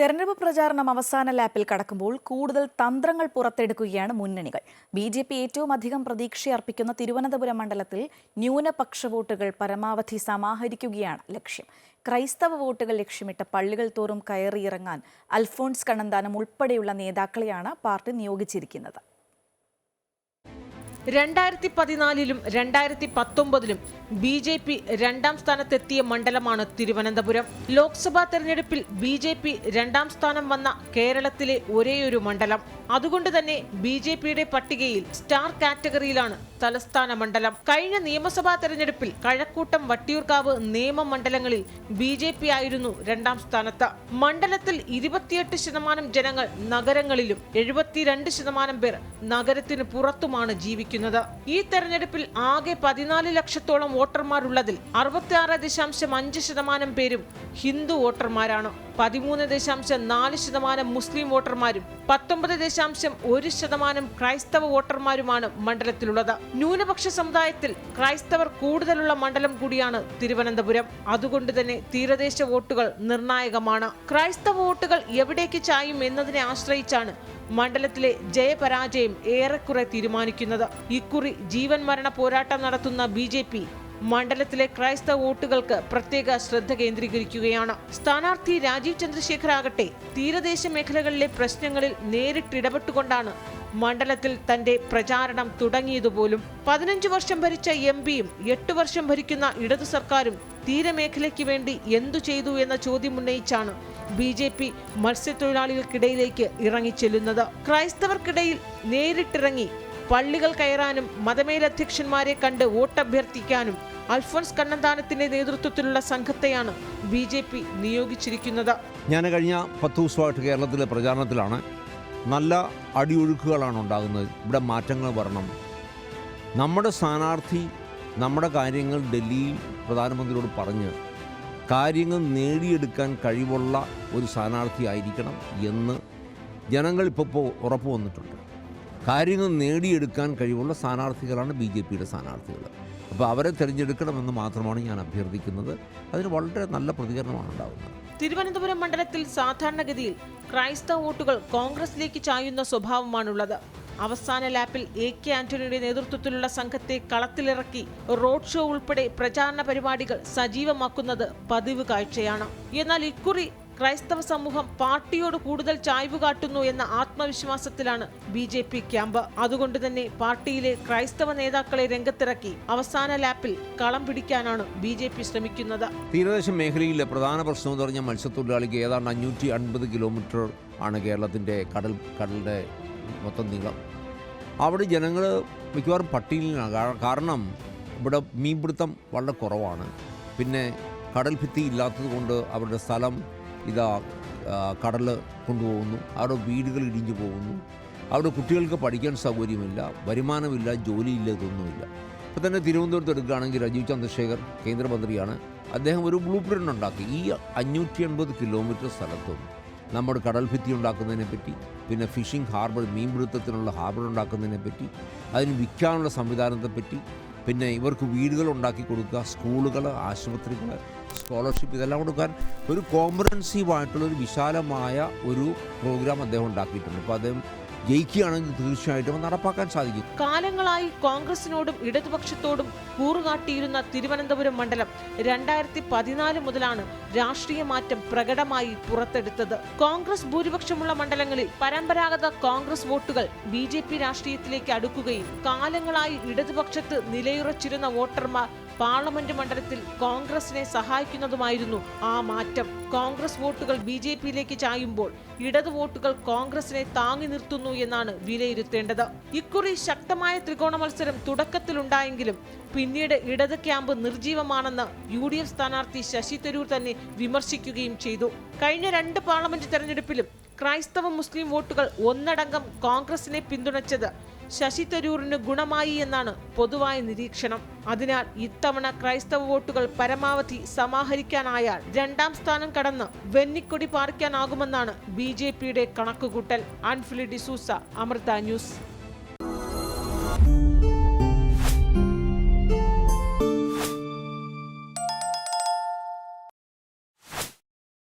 തെരഞ്ഞെടുപ്പ് പ്രചാരണം അവസാന ലാപ്പിൽ കടക്കുമ്പോൾ കൂടുതൽ തന്ത്രങ്ങൾ പുറത്തെടുക്കുകയാണ് മുന്നണികൾ. ബി ജെ പി ഏറ്റവും അധികം പ്രതീക്ഷയർപ്പിക്കുന്ന തിരുവനന്തപുരം മണ്ഡലത്തിൽ ന്യൂനപക്ഷ വോട്ടുകൾ പരമാവധി സമാഹരിക്കുകയാണ് ലക്ഷ്യം. ക്രൈസ്തവ വോട്ടുകൾ ലക്ഷ്യമിട്ട് പള്ളികൾ തോറും കയറിയിറങ്ങാൻ അൽഫോൺസ് കണ്ണന്താനം ഉൾപ്പെടെയുള്ള നേതാക്കളെയാണ് പാർട്ടി നിയോഗിച്ചിരിക്കുന്നത്. രണ്ടായിരത്തി പതിനാലിലും രണ്ടായിരത്തി പത്തൊമ്പതിലും ബി ജെ പി രണ്ടാം സ്ഥാനത്തെത്തിയ മണ്ഡലമാണ് തിരുവനന്തപുരം. ലോക്സഭാ തെരഞ്ഞെടുപ്പിൽ ബി ജെ പി രണ്ടാം സ്ഥാനം വന്ന കേരളത്തിലെ ഒരേയൊരു മണ്ഡലം. അതുകൊണ്ട് തന്നെ ബി ജെ പിയുടെ പട്ടികയിൽ സ്റ്റാർ കാറ്റഗറിയിലാണ് തലസ്ഥാന മണ്ഡലം കഴിഞ്ഞ നിയമസഭാ തെരഞ്ഞെടുപ്പിൽ കഴക്കൂട്ടം വട്ടിയൂർക്കാവ് നിയമ മണ്ഡലങ്ങളിൽ ബി ജെ പി ആയിരുന്നു രണ്ടാം സ്ഥാനത്ത്. മണ്ഡലത്തിൽ ഇരുപത്തിയെട്ട് ശതമാനം ജനങ്ങൾ നഗരങ്ങളിലും എഴുപത്തിരണ്ട് ശതമാനം പേർ നഗരത്തിന് പുറത്തുമാണ് ജീവിക്കുന്നത്. ഈ തെരഞ്ഞെടുപ്പിൽ ആകെ പതിനാല് ലക്ഷത്തോളം വോട്ടർമാരുള്ളതിൽ അറുപത്തിയാറ് ദശാംശം അഞ്ച് ശതമാനം പേരും ഹിന്ദു വോട്ടർമാരാണ്. പതിമൂന്ന് ദശാംശം നാല് ശതമാനം മുസ്ലിം വോട്ടർമാരും പത്തൊമ്പത് ദശാംശം ഒരു ശതമാനം ക്രൈസ്തവ വോട്ടർമാരുമാണ് മണ്ഡലത്തിലുള്ളത്. ന്യൂനപക്ഷ സമുദായത്തിൽ ക്രൈസ്തവർ കൂടുതലുള്ള മണ്ഡലം കൂടിയാണ് തിരുവനന്തപുരം. അതുകൊണ്ട് തന്നെ തീരദേശ വോട്ടുകൾ നിർണായകമാണ്. ക്രൈസ്തവ വോട്ടുകൾ എവിടേക്ക് ചായും എന്നതിനെ ആശ്രയിച്ചാണ് മണ്ഡലത്തിലെ ജയപരാജയം ഏറെക്കുറെ തീരുമാനിക്കുന്നത്. ഇക്കുറി ജീവൻ മരണ പോരാട്ടം നടത്തുന്ന ബി മണ്ഡലത്തിലെ ക്രൈസ്തവ വോട്ടുകൾക്ക് പ്രത്യേക ശ്രദ്ധ കേന്ദ്രീകരിക്കുകയാണ്. സ്ഥാനാർത്ഥി രാജീവ് ചന്ദ്രശേഖർ ആകട്ടെ തീരദേശ മേഖലകളിലെ പ്രശ്നങ്ങളിൽ നേരിട്ടിടപെട്ടുകൊണ്ടാണ് മണ്ഡലത്തിൽ തന്റെ പ്രചാരണം തുടങ്ങിയതുപോലും. പതിനഞ്ചു വർഷം ഭരിച്ച എം പിയും എട്ട് വർഷം ഭരിക്കുന്ന ഇടതു സർക്കാരും തീരമേഖലയ്ക്ക് വേണ്ടി എന്തു ചെയ്തു എന്ന ചോദ്യം ഉന്നയിച്ചാണ് ബി ജെ പി മത്സ്യത്തൊഴിലാളികൾക്കിടയിലേക്ക് ഇറങ്ങിച്ചെല്ലുന്നത്. ക്രൈസ്തവർക്കിടയിൽ നേരിട്ടിറങ്ങി പള്ളികൾ കയറാനും മതമേലധ്യക്ഷന്മാരെ കണ്ട് വോട്ടഭ്യർത്ഥിക്കാനും അൽഫോൺസ് കണ്ണന്താനത്തിന്റെ നേതൃത്വത്തിലുള്ള സംഘത്തെയാണ് ബി ജെ പി നിയോഗിച്ചിരിക്കുന്നത്. ഞാൻ കഴിഞ്ഞ പത്ത് ദിവസമായിട്ട് കേരളത്തിലെ പ്രചാരണത്തിലാണ് നല്ല അടിയൊഴുക്കുകളാണ് ഉണ്ടാകുന്നത്. ഇവിടെ മാറ്റങ്ങൾ വരണം. നമ്മുടെ സ്ഥാനാർത്ഥി നമ്മുടെ കാര്യങ്ങൾ ഡൽഹിയിൽ പ്രധാനമന്ത്രിയോട് പറഞ്ഞ് കാര്യങ്ങൾ നേടിയെടുക്കാൻ കഴിവുള്ള ഒരു സ്ഥാനാർത്ഥി ആയിരിക്കണം എന്ന് ജനങ്ങൾ ഇപ്പോൾ ഉറപ്പ് വന്നിട്ടുണ്ട്. കാര്യങ്ങൾ നേടിയെടുക്കാൻ കഴിവുള്ള സ്ഥാനാർത്ഥികളാണ് ബി ജെ പിയുടെ സ്ഥാനാർത്ഥികൾ. അപ്പോൾ അവരെ തിരഞ്ഞെടുക്കണമെന്ന് മാത്രമാണ് ഞാൻ അഭ്യർത്ഥിക്കുന്നത്. അതിന് വളരെ നല്ല പ്രതികരണമാണ് ഉണ്ടാകുന്നത് തിരുവനന്തപുരം മണ്ഡലത്തിൽ സാധാരണഗതിയിൽ ക്രൈസ്തവ വോട്ടുകൾ കോൺഗ്രസിലേക്ക് ചായുന്ന സ്വഭാവമാണുള്ളത്. അവസാന ലാപ്പിൽ എ കെ ആന്റണിയുടെ നേതൃത്വത്തിലുള്ള സംഘത്തെ കളത്തിലിറക്കി റോഡ് ഷോ ഉൾപ്പെടെ പ്രചാരണ പരിപാടികൾ സജീവമാക്കുന്നത് പതിവ് കാഴ്ചയാണ്. എന്നാൽ ഇക്കുറി ക്രൈസ്തവ സമൂഹം പാർട്ടിയോട് കൂടുതൽ ചായ്വ് കാട്ടുന്നു എന്ന ആത്മവിശ്വാസത്തിലാണ് ബി ജെ പി ക്യാമ്പ്. അതുകൊണ്ട് തന്നെ പാർട്ടിയിലെ ക്രൈസ്തവ നേതാക്കളെ രംഗത്തിറക്കി അവസാന ലാപ്പിൽ കളം പിടിക്കാനാണ് ബി ജെ പി ശ്രമിക്കുന്നത്. തീരദേശ മേഖലയിലെ പ്രധാന പ്രശ്നം എന്ന് പറഞ്ഞാൽ മത്സ്യത്തൊഴിലാളിക്ക് ഏതാണ്ട് അഞ്ഞൂറ്റി അൻപത് കിലോമീറ്റർ ആണ് കേരളത്തിന്റെ കടൽ കടലിന്റെ മൊത്തം നീളം. അവിടെ ജനങ്ങൾ മിക്കവാറും പട്ടിണിയിലാണ്. കാരണം ഇവിടെ മീൻപിടുത്തം വളരെ കുറവാണ്. പിന്നെ കടൽ ഭിത്തി ഇല്ലാത്തത് കൊണ്ട് അവരുടെ സ്ഥലം ഇതാ കടൽ കൊണ്ടുപോകുന്നു. അവിടെ വീടുകൾ ഇടിഞ്ഞു പോകുന്നു. അവിടെ കുട്ടികൾക്ക് പഠിക്കാൻ സൗകര്യമില്ല വരുമാനമില്ല ജോലിയില്ല ഇതൊന്നുമില്ല. ഇപ്പോൾ തന്നെ തിരുവനന്തപുരത്ത് എടുക്കുകയാണെങ്കിൽ രാജീവ് ചന്ദ്രശേഖർ കേന്ദ്രമന്ത്രിയാണ്. അദ്ദേഹം ഒരു ബ്ലൂ പ്രിന്റ് ഉണ്ടാക്കി. ഈ അഞ്ഞൂറ്റി എൺപത് കിലോമീറ്റർ സ്ഥലത്തും നമ്മുടെ കടൽ ഭിത്തി ഉണ്ടാക്കുന്നതിനെ പറ്റി പിന്നെ ഫിഷിംഗ് ഹാർബർ മീൻപിടുത്തത്തിനുള്ള ഹാർബർ ഉണ്ടാക്കുന്നതിനെ പറ്റി അതിന് വിൽക്കാനുള്ള സംവിധാനത്തെപ്പറ്റി പിന്നെ ഇവർക്ക് വീടുകൾ ഉണ്ടാക്കി കൊടുക്കുക സ്കൂളുകൾ ആശുപത്രികൾ സ്കോളർഷിപ്പ് ഇതെല്ലാം കൊടുക്കാൻ ഒരു കോംപ്രഹെൻസീവ് ഒരു വിശാലമായ ഒരു പ്രോഗ്രാം അദ്ദേഹം ഉണ്ടാക്കിയിട്ടുണ്ട്. അപ്പോൾ അദ്ദേഹം ജയിക്കുകയാണെങ്കിൽ തീർച്ചയായിട്ടും നടപ്പാക്കാൻ സാധിക്കും. കാലങ്ങളായി കോൺഗ്രസിനോടും ഇടതുപക്ഷത്തോടും കൂറുകാട്ടിയിരുന്ന തിരുവനന്തപുരം മണ്ഡലം രണ്ടായിരത്തി പതിനാല് മുതലാണ് രാഷ്ട്രീയ മാറ്റം പ്രകടമായി പുറത്തെടുത്തത്. കോൺഗ്രസ് ഭൂരിപക്ഷമുള്ള മണ്ഡലങ്ങളിൽ പരമ്പരാഗത കോൺഗ്രസ് വോട്ടുകൾ ബി ജെ പി രാഷ്ട്രീയത്തിലേക്ക് അടുക്കുകയും കാലങ്ങളായി ഇടതുപക്ഷത്ത് നിലയുറച്ചിരുന്ന വോട്ടർമാർ പാർലമെന്റ് മണ്ഡലത്തിൽ കോൺഗ്രസിനെ സഹായിക്കുന്നതുമായിരുന്നു ആ മാറ്റം. കോൺഗ്രസ് വോട്ടുകൾ ബി ജെ പിയിലേക്ക് ചായുമ്പോൾ ഇടത് വോട്ടുകൾ കോൺഗ്രസിനെ താങ്ങി നിർത്തുന്നു എന്നാണ് വിലയിരുത്തേണ്ടത്. ഇക്കുറി ശക്തമായ ത്രികോണ മത്സരം തുടക്കത്തിലുണ്ടായെങ്കിലും പിന്നീട് ഇടത് ക്യാമ്പ് നിർജീവമാണെന്ന് യു ഡി എഫ് സ്ഥാനാർത്ഥി ശശി തരൂർ തന്നെ വിമർശിക്കുകയും ചെയ്തു. കഴിഞ്ഞ രണ്ട് പാർലമെന്റ് തെരഞ്ഞെടുപ്പിലും ക്രൈസ്തവ മുസ്ലിം വോട്ടുകൾ ഒന്നടങ്കം കോൺഗ്രസിനെ പിന്തുണച്ചത് ശശി തരൂറിന് ഗുണമായി എന്നാണ് പൊതുവായ നിരീക്ഷണം. അതിനാൽ ഇത്തവണ ക്രൈസ്തവ വോട്ടുകൾ പരമാവധി സമാഹരിക്കാനായാൽ രണ്ടാം സ്ഥാനം കടന്ന് വെന്നിക്കൊടി പാറിക്കാനാകുമെന്നാണ് ബി ജെ പിയുടെ കണക്കുകൂട്ടൽ. അൻഫിലി ഡിസൂസ അമൃത ന്യൂസ്.